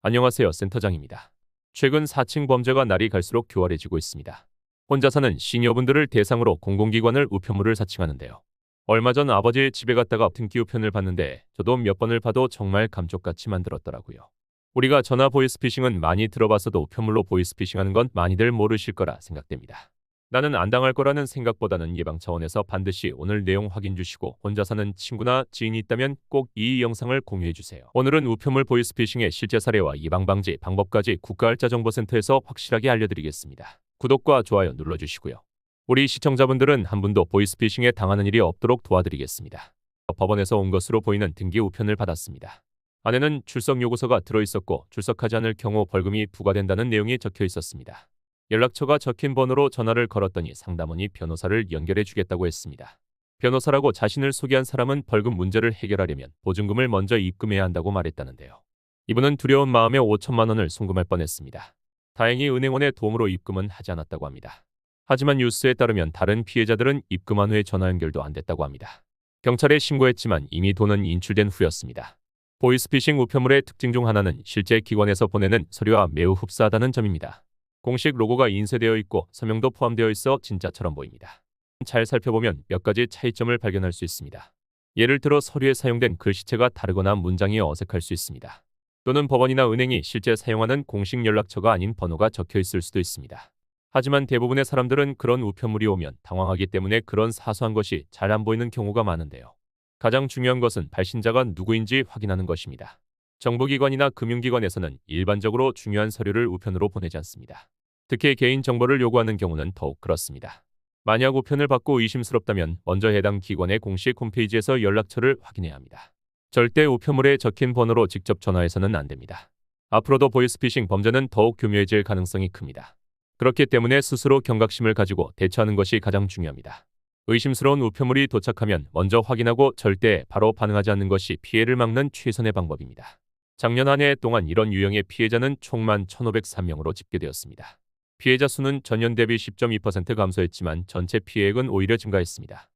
안녕하세요. 센터장입니다. 최근 4층 범죄가 날이 갈수록 교활해지고 있습니다. 혼자 사는 시니어분들을 대상으로 공공기관을 우편물을 사칭하는데요. 얼마 전 아버지의 집에 갔다가 등기 우편을 봤는데 저도 몇 번을 봐도 정말 감쪽같이 만들었더라고요. 우리가 전화 보이스피싱은 많이 들어봤어도 우편물로 보이스피싱하는 건 많이들 모르실 거라 생각됩니다. 나는 안 당할 거라는 생각보다는 예방 차원에서 반드시 오늘 내용 확인 주시고 혼자 사는 친구나 지인이 있다면 꼭 이 영상을 공유해 주세요. 오늘은 우편물 보이스피싱의 실제 사례와 예방 방지 방법까지 국가알짜정보센터에서 확실하게 알려드리겠습니다. 구독과 좋아요 눌러주시고요. 우리 시청자분들은 한 분도 보이스피싱에 당하는 일이 없도록 도와드리겠습니다. 법원에서 온 것으로 보이는 등기 우편을 받았습니다. 안에는 출석 요구서가 들어있었고 출석하지 않을 경우 벌금이 부과된다는 내용이 적혀 있었습니다. 연락처가 적힌 번호로 전화를 걸었더니 상담원이 변호사를 연결해 주겠다고 했습니다. 변호사라고 자신을 소개한 사람은 벌금 문제를 해결하려면 보증금을 먼저 입금해야 한다고 말했다는데요. 이분은 두려운 마음에 5천만 원을 송금할 뻔했습니다. 다행히 은행원의 도움으로 입금은 하지 않았다고 합니다. 하지만 뉴스에 따르면 다른 피해자들은 입금한 후에 전화 연결도 안 됐다고 합니다. 경찰에 신고했지만 이미 돈은 인출된 후였습니다. 보이스피싱 우편물의 특징 중 하나는 실제 기관에서 보내는 서류와 매우 흡사하다는 점입니다. 공식 로고가 인쇄되어 있고 서명도 포함되어 있어 진짜처럼 보입니다. 잘 살펴보면 몇 가지 차이점을 발견할 수 있습니다. 예를 들어 서류에 사용된 글씨체가 다르거나 문장이 어색할 수 있습니다. 또는 법원이나 은행이 실제 사용하는 공식 연락처가 아닌 번호가 적혀 있을 수도 있습니다. 하지만 대부분의 사람들은 그런 우편물이 오면 당황하기 때문에 그런 사소한 것이 잘 안 보이는 경우가 많은데요. 가장 중요한 것은 발신자가 누구인지 확인하는 것입니다. 정부기관이나 금융기관에서는 일반적으로 중요한 서류를 우편으로 보내지 않습니다. 특히 개인정보를 요구하는 경우는 더욱 그렇습니다. 만약 우편을 받고 의심스럽다면 먼저 해당 기관의 공식 홈페이지에서 연락처를 확인해야 합니다. 절대 우편물에 적힌 번호로 직접 전화해서는 안 됩니다. 앞으로도 보이스피싱 범죄는 더욱 교묘해질 가능성이 큽니다. 그렇기 때문에 스스로 경각심을 가지고 대처하는 것이 가장 중요합니다. 의심스러운 우편물이 도착하면 먼저 확인하고 절대 바로 반응하지 않는 것이 피해를 막는 최선의 방법입니다. 작년 한 해 동안 이런 유형의 피해자는 총만 1,503명으로 집계되었습니다. 피해자 수는 전년 대비 10.2% 감소했지만 전체 피해액은 오히려 증가했습니다.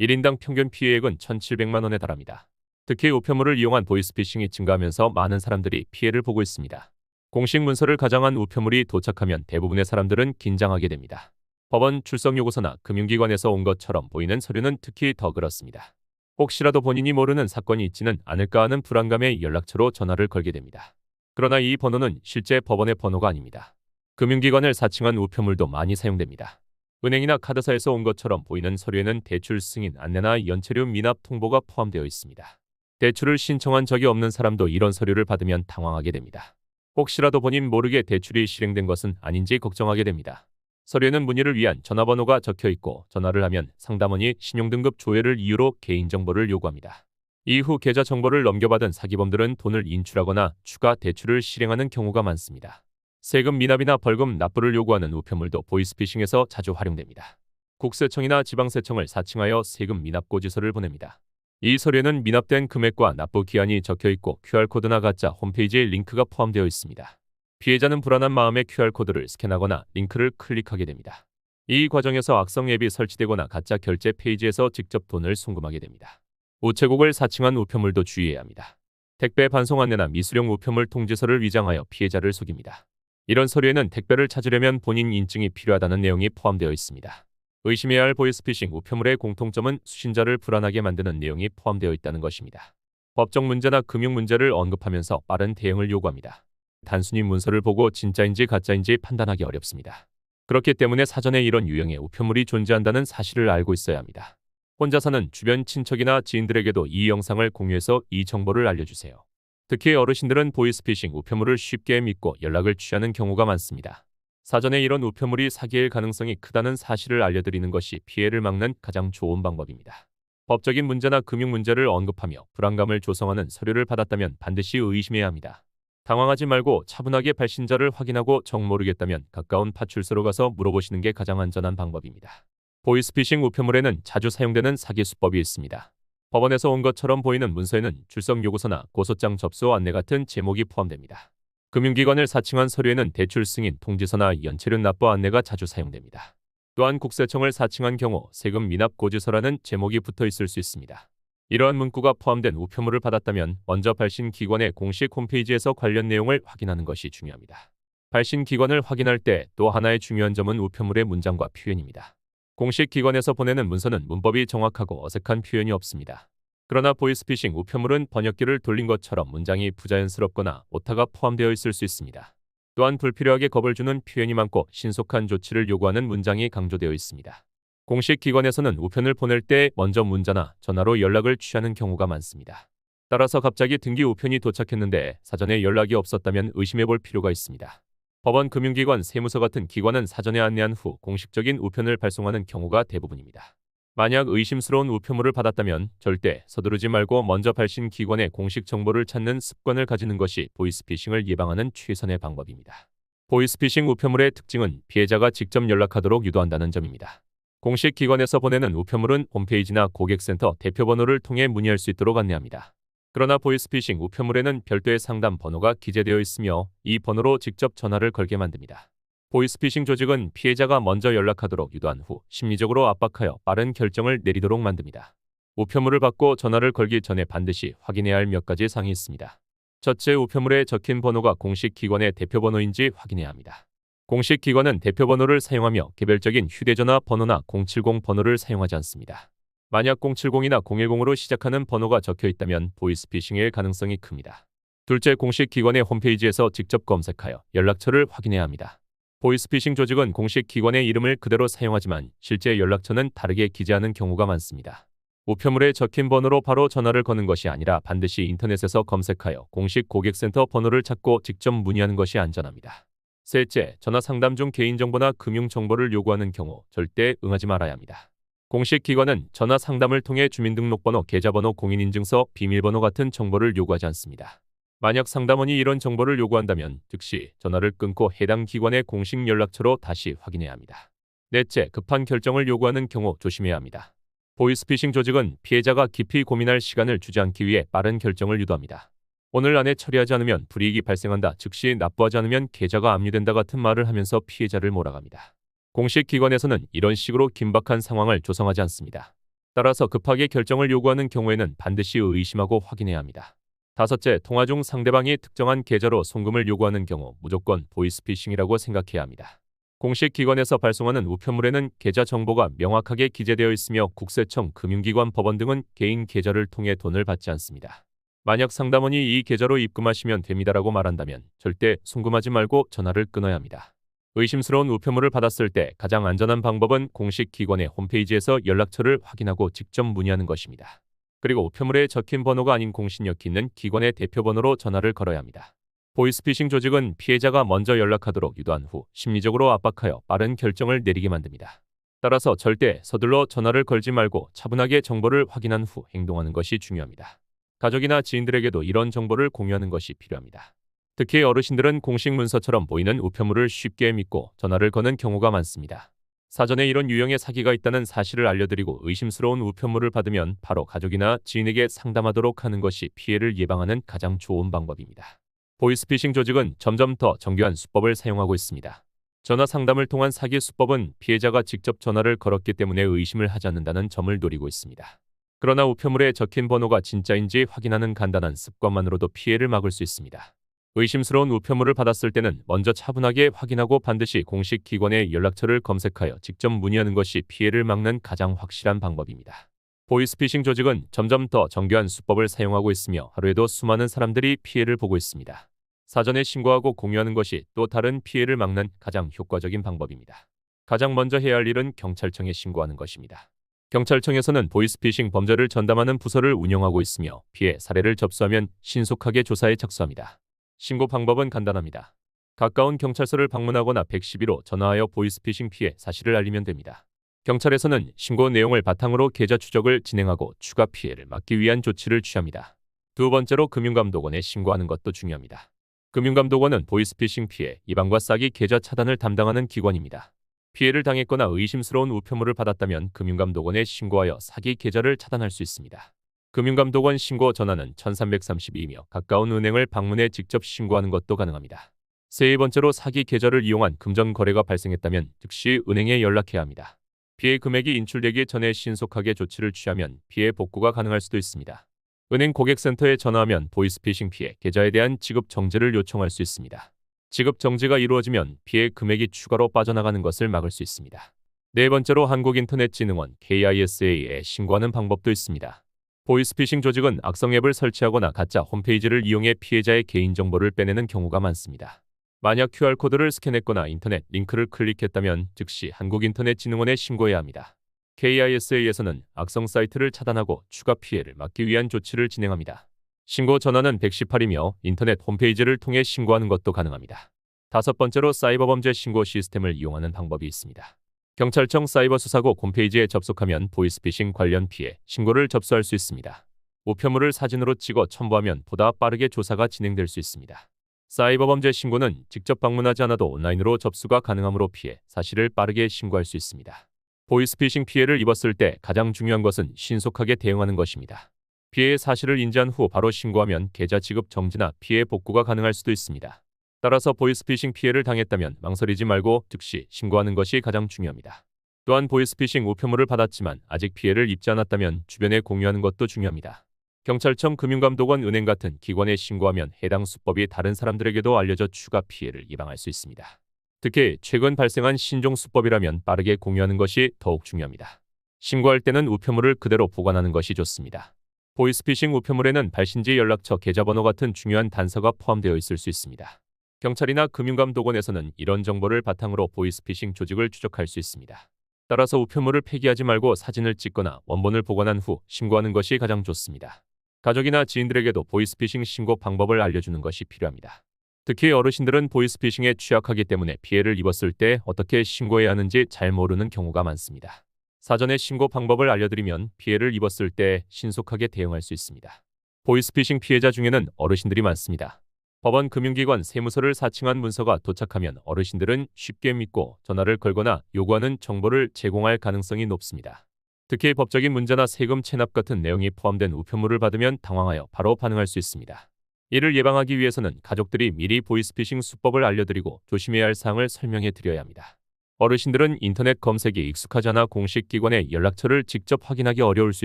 1인당 평균 피해액은 1,700만 원에 달합니다. 특히 우편물을 이용한 보이스피싱이 증가하면서 많은 사람들이 피해를 보고 있습니다. 공식 문서를 가장한 우편물이 도착하면 대부분의 사람들은 긴장하게 됩니다. 법원 출석 요구서나 금융기관에서 온 것처럼 보이는 서류는 특히 더 그렇습니다. 혹시라도 본인이 모르는 사건이 있지는 않을까 하는 불안감에 연락처로 전화를 걸게 됩니다. 그러나 이 번호는 실제 법원의 번호가 아닙니다. 금융기관을 사칭한 우편물도 많이 사용됩니다. 은행이나 카드사에서 온 것처럼 보이는 서류에는 대출 승인 안내나 연체료 미납 통보가 포함되어 있습니다. 대출을 신청한 적이 없는 사람도 이런 서류를 받으면 당황하게 됩니다. 혹시라도 본인 모르게 대출이 실행된 것은 아닌지 걱정하게 됩니다. 서류에는 문의를 위한 전화번호가 적혀 있고 전화를 하면 상담원이 신용등급 조회를 이유로 개인정보를 요구합니다. 이후 계좌 정보를 넘겨받은 사기범들은 돈을 인출하거나 추가 대출을 실행하는 경우가 많습니다. 세금 미납이나 벌금 납부를 요구하는 우편물도 보이스피싱에서 자주 활용됩니다. 국세청이나 지방세청을 사칭하여 세금 미납 고지서를 보냅니다. 이 서류에는 미납된 금액과 납부 기한이 적혀 있고 QR코드나 가짜 홈페이지에 링크가 포함되어 있습니다. 피해자는 불안한 마음에 QR코드를 스캔하거나 링크를 클릭하게 됩니다. 이 과정에서 악성 앱이 설치되거나 가짜 결제 페이지에서 직접 돈을 송금하게 됩니다. 우체국을 사칭한 우편물도 주의해야 합니다. 택배 반송 안내나 미수령 우편물 통지서를 위장하여 피해자를 속입니다. 이런 서류에는 택배를 찾으려면 본인 인증이 필요하다는 내용이 포함되어 있습니다. 의심해야 할 보이스피싱 우편물의 공통점은 수신자를 불안하게 만드는 내용이 포함되어 있다는 것입니다. 법적 문제나 금융 문제를 언급하면서 빠른 대응을 요구합니다. 단순히 문서를 보고 진짜인지 가짜인지 판단하기 어렵습니다. 그렇기 때문에 사전에 이런 유형의 우편물이 존재한다는 사실을 알고 있어야 합니다. 혼자 사는 주변 친척이나 지인들에게도 이 영상을 공유해서 이 정보를 알려주세요. 특히 어르신들은 보이스피싱 우편물을 쉽게 믿고 연락을 취하는 경우가 많습니다. 사전에 이런 우편물이 사기일 가능성이 크다는 사실을 알려드리는 것이 피해를 막는 가장 좋은 방법입니다. 법적인 문제나 금융 문제를 언급하며 불안감을 조성하는 서류를 받았다면 반드시 의심해야 합니다. 당황하지 말고 차분하게 발신자를 확인하고 정 모르겠다면 가까운 파출소로 가서 물어보시는 게 가장 안전한 방법입니다. 보이스피싱 우편물에는 자주 사용되는 사기 수법이 있습니다. 법원에서 온 것처럼 보이는 문서에는 출석 요구서나 고소장 접수 안내 같은 제목이 포함됩니다. 금융기관을 사칭한 서류에는 대출 승인 통지서나 연체료 납부 안내가 자주 사용됩니다. 또한 국세청을 사칭한 경우 세금 미납 고지서라는 제목이 붙어 있을 수 있습니다. 이러한 문구가 포함된 우편물을 받았다면 먼저 발신 기관의 공식 홈페이지에서 관련 내용을 확인하는 것이 중요합니다. 발신 기관을 확인할 때 또 하나의 중요한 점은 우편물의 문장과 표현입니다. 공식 기관에서 보내는 문서는 문법이 정확하고 어색한 표현이 없습니다. 그러나 보이스피싱 우편물은 번역기를 돌린 것처럼 문장이 부자연스럽거나 오타가 포함되어 있을 수 있습니다. 또한 불필요하게 겁을 주는 표현이 많고 신속한 조치를 요구하는 문장이 강조되어 있습니다. 공식 기관에서는 우편을 보낼 때 먼저 문자나 전화로 연락을 취하는 경우가 많습니다. 따라서 갑자기 등기 우편이 도착했는데 사전에 연락이 없었다면 의심해 볼 필요가 있습니다. 법원, 금융기관, 세무서 같은 기관은 사전에 안내한 후 공식적인 우편을 발송하는 경우가 대부분입니다. 만약 의심스러운 우편물을 받았다면 절대 서두르지 말고 먼저 발신 기관의 공식 정보를 찾는 습관을 가지는 것이 보이스피싱을 예방하는 최선의 방법입니다. 보이스피싱 우편물의 특징은 피해자가 직접 연락하도록 유도한다는 점입니다. 공식 기관에서 보내는 우편물은 홈페이지나 고객센터 대표번호를 통해 문의할 수 있도록 안내합니다. 그러나 보이스피싱 우편물에는 별도의 상담 번호가 기재되어 있으며 이 번호로 직접 전화를 걸게 만듭니다. 보이스피싱 조직은 피해자가 먼저 연락하도록 유도한 후 심리적으로 압박하여 빠른 결정을 내리도록 만듭니다. 우편물을 받고 전화를 걸기 전에 반드시 확인해야 할 몇 가지 사항이 있습니다. 첫째, 우편물에 적힌 번호가 공식 기관의 대표 번호인지 확인해야 합니다. 공식 기관은 대표 번호를 사용하며 개별적인 휴대전화 번호나 070 번호를 사용하지 않습니다. 만약 070이나 010으로 시작하는 번호가 적혀 있다면 보이스피싱일 가능성이 큽니다. 둘째, 공식 기관의 홈페이지에서 직접 검색하여 연락처를 확인해야 합니다. 보이스피싱 조직은 공식 기관의 이름을 그대로 사용하지만 실제 연락처는 다르게 기재하는 경우가 많습니다. 우편물에 적힌 번호로 바로 전화를 거는 것이 아니라 반드시 인터넷에서 검색하여 공식 고객센터 번호를 찾고 직접 문의하는 것이 안전합니다. 셋째, 전화 상담 중 개인정보나 금융정보를 요구하는 경우 절대 응하지 말아야 합니다. 공식 기관은 전화 상담을 통해 주민등록번호, 계좌번호, 공인인증서, 비밀번호 같은 정보를 요구하지 않습니다. 만약 상담원이 이런 정보를 요구한다면 즉시 전화를 끊고 해당 기관의 공식 연락처로 다시 확인해야 합니다. 넷째, 급한 결정을 요구하는 경우 조심해야 합니다. 보이스피싱 조직은 피해자가 깊이 고민할 시간을 주지 않기 위해 빠른 결정을 유도합니다. 오늘 안에 처리하지 않으면 불이익이 발생한다. 즉시 납부하지 않으면 계좌가 압류된다 같은 말을 하면서 피해자를 몰아갑니다. 공식 기관에서는 이런 식으로 긴박한 상황을 조성하지 않습니다. 따라서 급하게 결정을 요구하는 경우에는 반드시 의심하고 확인해야 합니다. 다섯째, 통화 중 상대방이 특정한 계좌로 송금을 요구하는 경우 무조건 보이스피싱이라고 생각해야 합니다. 공식 기관에서 발송하는 우편물에는 계좌 정보가 명확하게 기재되어 있으며 국세청, 금융기관, 법원 등은 개인 계좌를 통해 돈을 받지 않습니다. 만약 상담원이 이 계좌로 입금하시면 됩니다라고 말한다면 절대 송금하지 말고 전화를 끊어야 합니다. 의심스러운 우편물을 받았을 때 가장 안전한 방법은 공식 기관의 홈페이지에서 연락처를 확인하고 직접 문의하는 것입니다. 그리고 우편물에 적힌 번호가 아닌 공신력 있는 기관의 대표 번호로 전화를 걸어야 합니다. 보이스피싱 조직은 피해자가 먼저 연락하도록 유도한 후 심리적으로 압박하여 빠른 결정을 내리게 만듭니다. 따라서 절대 서둘러 전화를 걸지 말고 차분하게 정보를 확인한 후 행동하는 것이 중요합니다. 가족이나 지인들에게도 이런 정보를 공유하는 것이 필요합니다. 특히 어르신들은 공식 문서처럼 보이는 우편물을 쉽게 믿고 전화를 거는 경우가 많습니다. 사전에 이런 유형의 사기가 있다는 사실을 알려드리고 의심스러운 우편물을 받으면 바로 가족이나 지인에게 상담하도록 하는 것이 피해를 예방하는 가장 좋은 방법입니다. 보이스피싱 조직은 점점 더 정교한 수법을 사용하고 있습니다. 전화 상담을 통한 사기 수법은 피해자가 직접 전화를 걸었기 때문에 의심을 하지 않는다는 점을 노리고 있습니다. 그러나 우편물에 적힌 번호가 진짜인지 확인하는 간단한 습관만으로도 피해를 막을 수 있습니다. 의심스러운 우편물을 받았을 때는 먼저 차분하게 확인하고 반드시 공식 기관의 연락처를 검색하여 직접 문의하는 것이 피해를 막는 가장 확실한 방법입니다. 보이스피싱 조직은 점점 더 정교한 수법을 사용하고 있으며 하루에도 수많은 사람들이 피해를 보고 있습니다. 사전에 신고하고 공유하는 것이 또 다른 피해를 막는 가장 효과적인 방법입니다. 가장 먼저 해야 할 일은 경찰청에 신고하는 것입니다. 경찰청에서는 보이스피싱 범죄를 전담하는 부서를 운영하고 있으며 피해 사례를 접수하면 신속하게 조사에 착수합니다. 신고 방법은 간단합니다. 가까운 경찰서를 방문하거나 112로 전화하여 보이스피싱 피해 사실을 알리면 됩니다. 경찰에서는 신고 내용을 바탕으로 계좌 추적을 진행하고 추가 피해를 막기 위한 조치를 취합니다. 두 번째로 금융감독원에 신고하는 것도 중요합니다. 금융감독원은 보이스피싱 피해 예방과 싸기 계좌 차단을 담당하는 기관입니다. 피해를 당했거나 의심스러운 우편물을 받았다면 금융감독원에 신고하여 사기 계좌를 차단할 수 있습니다. 금융감독원 신고 전화는 1332이며 가까운 은행을 방문해 직접 신고하는 것도 가능합니다. 세 번째로 사기 계좌를 이용한 금전 거래가 발생했다면 즉시 은행에 연락해야 합니다. 피해 금액이 인출되기 전에 신속하게 조치를 취하면 피해 복구가 가능할 수도 있습니다. 은행 고객센터에 전화하면 보이스피싱 피해 계좌에 대한 지급 정지를 요청할 수 있습니다. 지급 정지가 이루어지면 피해 금액이 추가로 빠져나가는 것을 막을 수 있습니다. 네 번째로 한국인터넷진흥원 KISA에 신고하는 방법도 있습니다. 보이스피싱 조직은 악성 앱을 설치하거나 가짜 홈페이지를 이용해 피해자의 개인정보를 빼내는 경우가 많습니다. 만약 QR코드를 스캔했거나 인터넷 링크를 클릭했다면 즉시 한국인터넷진흥원에 신고해야 합니다. KISA에서는 악성 사이트를 차단하고 추가 피해를 막기 위한 조치를 진행합니다. 신고 전화는 118이며 인터넷 홈페이지를 통해 신고하는 것도 가능합니다. 다섯 번째로 사이버 범죄 신고 시스템을 이용하는 방법이 있습니다. 경찰청 사이버 수사국 홈페이지에 접속하면 보이스피싱 관련 피해 신고를 접수할 수 있습니다. 우편물을 사진으로 찍어 첨부하면 보다 빠르게 조사가 진행될 수 있습니다. 사이버 범죄 신고는 직접 방문하지 않아도 온라인으로 접수가 가능하므로 피해 사실을 빠르게 신고할 수 있습니다. 보이스피싱 피해를 입었을 때 가장 중요한 것은 신속하게 대응하는 것입니다. 피해의 사실을 인지한 후 바로 신고하면 계좌 지급 정지나 피해 복구가 가능할 수도 있습니다. 따라서 보이스피싱 피해를 당했다면 망설이지 말고 즉시 신고하는 것이 가장 중요합니다. 또한 보이스피싱 우편물을 받았지만 아직 피해를 입지 않았다면 주변에 공유하는 것도 중요합니다. 경찰청 금융감독원 은행 같은 기관에 신고하면 해당 수법이 다른 사람들에게도 알려져 추가 피해를 예방할 수 있습니다. 특히 최근 발생한 신종 수법이라면 빠르게 공유하는 것이 더욱 중요합니다. 신고할 때는 우편물을 그대로 보관하는 것이 좋습니다. 보이스피싱 우편물에는 발신지 연락처 계좌번호 같은 중요한 단서가 포함되어 있을 수 있습니다. 경찰이나 금융감독원에서는 이런 정보를 바탕으로 보이스피싱 조직을 추적할 수 있습니다. 따라서 우편물을 폐기하지 말고 사진을 찍거나 원본을 보관한 후 신고하는 것이 가장 좋습니다. 가족이나 지인들에게도 보이스피싱 신고 방법을 알려주는 것이 필요합니다. 특히 어르신들은 보이스피싱에 취약하기 때문에 피해를 입었을 때 어떻게 신고해야 하는지 잘 모르는 경우가 많습니다. 사전에 신고 방법을 알려드리면 피해를 입었을 때 신속하게 대응할 수 있습니다. 보이스피싱 피해자 중에는 어르신들이 많습니다. 법원 금융기관 세무서를 사칭한 문서가 도착하면 어르신들은 쉽게 믿고 전화를 걸거나 요구하는 정보를 제공할 가능성이 높습니다. 특히 법적인 문제나 세금 체납 같은 내용이 포함된 우편물을 받으면 당황하여 바로 반응할 수 있습니다. 이를 예방하기 위해서는 가족들이 미리 보이스피싱 수법을 알려드리고 조심해야 할 사항을 설명해 드려야 합니다. 어르신들은 인터넷 검색이 익숙하지 않아 공식 기관의 연락처를 직접 확인하기 어려울 수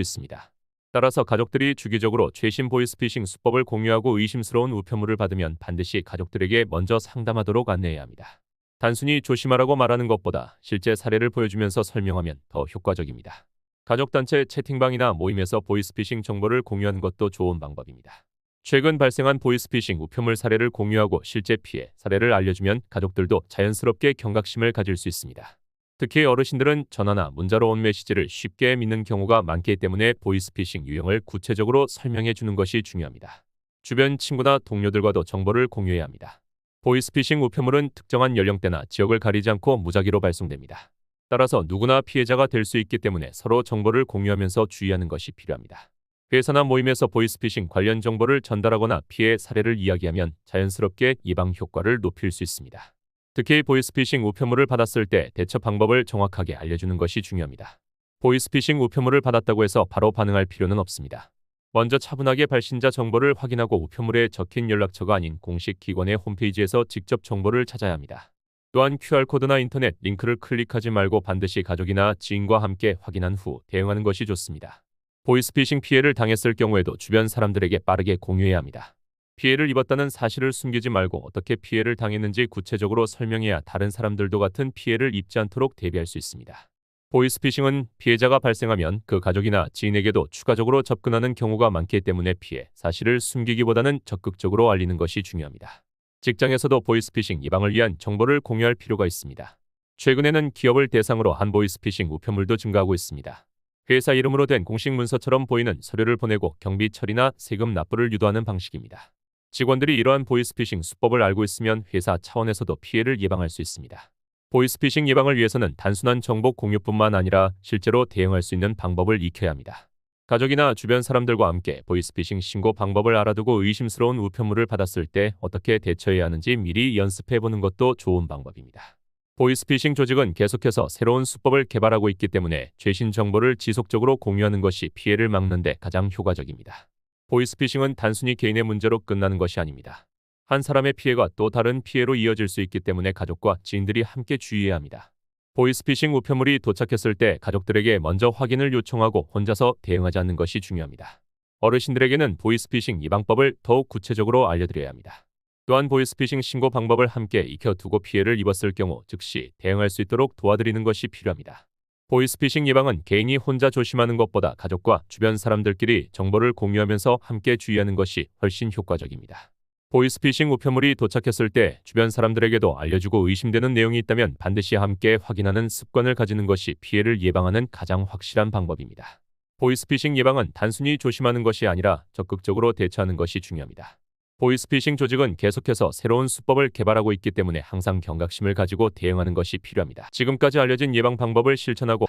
있습니다. 따라서 가족들이 주기적으로 최신 보이스피싱 수법을 공유하고 의심스러운 우편물을 받으면 반드시 가족들에게 먼저 상담하도록 안내해야 합니다. 단순히 조심하라고 말하는 것보다 실제 사례를 보여주면서 설명하면 더 효과적입니다. 가족단체 채팅방이나 모임에서 보이스피싱 정보를 공유하는 것도 좋은 방법입니다. 최근 발생한 보이스피싱 우편물 사례를 공유하고 실제 피해 사례를 알려주면 가족들도 자연스럽게 경각심을 가질 수 있습니다. 특히 어르신들은 전화나 문자로 온 메시지를 쉽게 믿는 경우가 많기 때문에 보이스피싱 유형을 구체적으로 설명해 주는 것이 중요합니다. 주변 친구나 동료들과도 정보를 공유해야 합니다. 보이스피싱 우편물은 특정한 연령대나 지역을 가리지 않고 무작위로 발송됩니다. 따라서 누구나 피해자가 될 수 있기 때문에 서로 정보를 공유하면서 주의하는 것이 필요합니다. 회사나 모임에서 보이스피싱 관련 정보를 전달하거나 피해 사례를 이야기하면 자연스럽게 예방 효과를 높일 수 있습니다. 특히 보이스피싱 우편물을 받았을 때 대처 방법을 정확하게 알려주는 것이 중요합니다. 보이스피싱 우편물을 받았다고 해서 바로 반응할 필요는 없습니다. 먼저 차분하게 발신자 정보를 확인하고 우편물에 적힌 연락처가 아닌 공식 기관의 홈페이지에서 직접 정보를 찾아야 합니다. 또한 QR코드나 인터넷 링크를 클릭하지 말고 반드시 가족이나 지인과 함께 확인한 후 대응하는 것이 좋습니다. 보이스피싱 피해를 당했을 경우에도 주변 사람들에게 빠르게 공유해야 합니다. 피해를 입었다는 사실을 숨기지 말고 어떻게 피해를 당했는지 구체적으로 설명해야 다른 사람들도 같은 피해를 입지 않도록 대비할 수 있습니다. 보이스피싱은 피해자가 발생하면 그 가족이나 지인에게도 추가적으로 접근하는 경우가 많기 때문에 피해 사실을 숨기기보다는 적극적으로 알리는 것이 중요합니다. 직장에서도 보이스피싱 예방을 위한 정보를 공유할 필요가 있습니다. 최근에는 기업을 대상으로 한 보이스피싱 우편물도 증가하고 있습니다. 회사 이름으로 된 공식 문서처럼 보이는 서류를 보내고 경비 처리나 세금 납부를 유도하는 방식입니다. 직원들이 이러한 보이스피싱 수법을 알고 있으면 회사 차원에서도 피해를 예방할 수 있습니다. 보이스피싱 예방을 위해서는 단순한 정보 공유뿐만 아니라 실제로 대응할 수 있는 방법을 익혀야 합니다. 가족이나 주변 사람들과 함께 보이스피싱 신고 방법을 알아두고 의심스러운 우편물을 받았을 때 어떻게 대처해야 하는지 미리 연습해 보는 것도 좋은 방법입니다. 보이스피싱 조직은 계속해서 새로운 수법을 개발하고 있기 때문에 최신 정보를 지속적으로 공유하는 것이 피해를 막는 데 가장 효과적입니다. 보이스피싱은 단순히 개인의 문제로 끝나는 것이 아닙니다. 한 사람의 피해가 또 다른 피해로 이어질 수 있기 때문에 가족과 지인들이 함께 주의해야 합니다. 보이스피싱 우편물이 도착했을 때 가족들에게 먼저 확인을 요청하고 혼자서 대응하지 않는 것이 중요합니다. 어르신들에게는 보이스피싱 예방법을 더욱 구체적으로 알려드려야 합니다. 또한 보이스피싱 신고 방법을 함께 익혀두고 피해를 입었을 경우 즉시 대응할 수 있도록 도와드리는 것이 필요합니다. 보이스피싱 예방은 개인이 혼자 조심하는 것보다 가족과 주변 사람들끼리 정보를 공유하면서 함께 주의하는 것이 훨씬 효과적입니다. 보이스피싱 우편물이 도착했을 때 주변 사람들에게도 알려주고 의심되는 내용이 있다면 반드시 함께 확인하는 습관을 가지는 것이 피해를 예방하는 가장 확실한 방법입니다. 보이스피싱 예방은 단순히 조심하는 것이 아니라 적극적으로 대처하는 것이 중요합니다. 보이스피싱 조직은 계속해서 새로운 수법을 개발하고 있기 때문에 항상 경각심을 가지고 대응하는 것이 필요합니다. 지금까지 알려진 예방 방법을 실천하고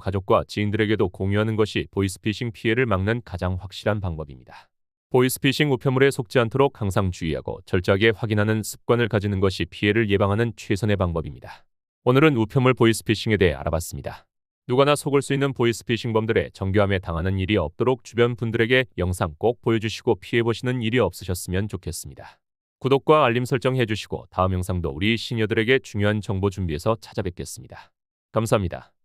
가족과 지인들에게도 공유하는 것이 보이스피싱 피해를 막는 가장 확실한 방법입니다. 보이스피싱 우편물에 속지 않도록 항상 주의하고 철저하게 확인하는 습관을 가지는 것이 피해를 예방하는 최선의 방법입니다. 오늘은 우편물 보이스피싱에 대해 알아봤습니다. 누가나 속을 수 있는 보이스피싱범들의 정교함에 당하는 일이 없도록 주변 분들에게 영상 꼭 보여주시고 피해보시는 일이 없으셨으면 좋겠습니다. 구독과 알림 설정 해주시고 다음 영상도 우리 시니어들에게 중요한 정보 준비해서 찾아뵙겠습니다. 감사합니다.